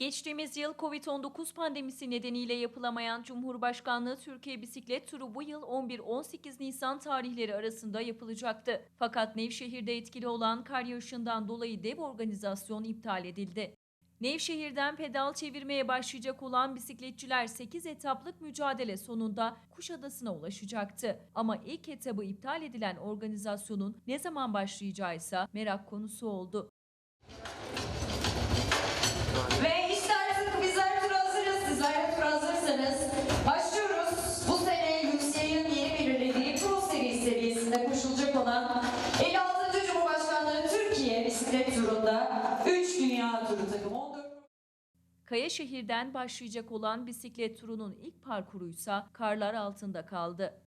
Geçtiğimiz yıl Covid-19 pandemisi nedeniyle yapılamayan Cumhurbaşkanlığı Türkiye Bisiklet Turu bu yıl 11-18 Nisan tarihleri arasında yapılacaktı. Fakat Nevşehir'de etkili olan kar yağışından dolayı dev organizasyon iptal edildi. Nevşehir'den pedal çevirmeye başlayacak olan bisikletçiler 8 etaplık mücadele sonunda Kuşadası'na ulaşacaktı. Ama ilk etabı iptal edilen organizasyonun ne zaman başlayacağı ise merak konusu oldu. Bisiklet turunda 3 dünya turu takımı 14 Kayaşehir'den başlayacak olan bisiklet turunun ilk parkuruysa karlar altında kaldı.